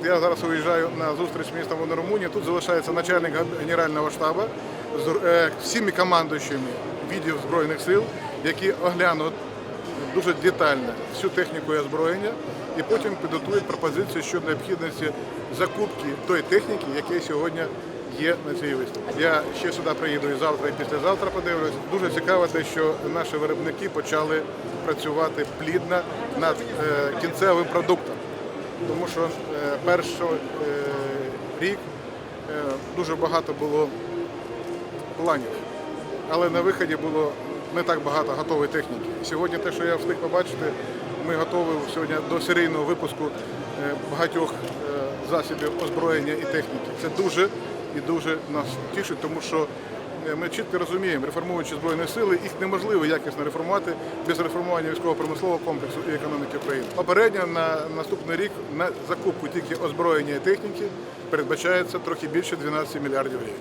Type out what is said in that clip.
От я зараз виїжджаю на зустріч з міністром оборони Румунії. Тут залишається начальник генерального штабу з е, всіми командуючими відділів збройних сил, які оглянуть дуже детально всю техніку і озброєння, і потім підготують пропозиції щодо необхідності закупки тої техніки, яка сьогодні є на цій виставці. Я ще сюди приїду і завтра, і післязавтра подивлюсь. Дуже цікаво те, що наші виробники почали працювати плідно над е, кінцевим продуктом. Тому що е, перший е, рік е, дуже багато було планів, але на виході було не так багато готової техніки. Сьогодні те, що я встиг побачити, ми готові сьогодні до серійного випуску багатьох засобів озброєння і техніки. Це дуже і дуже нас тішить, тому що ми чітко розуміємо, реформуючи збройні сили, їх неможливо якісно реформувати без реформування військово-промислового комплексу і економіки України. Попередньо на наступний рік на закупку тільки озброєння і техніки передбачається трохи більше 12 мільярдів гривень.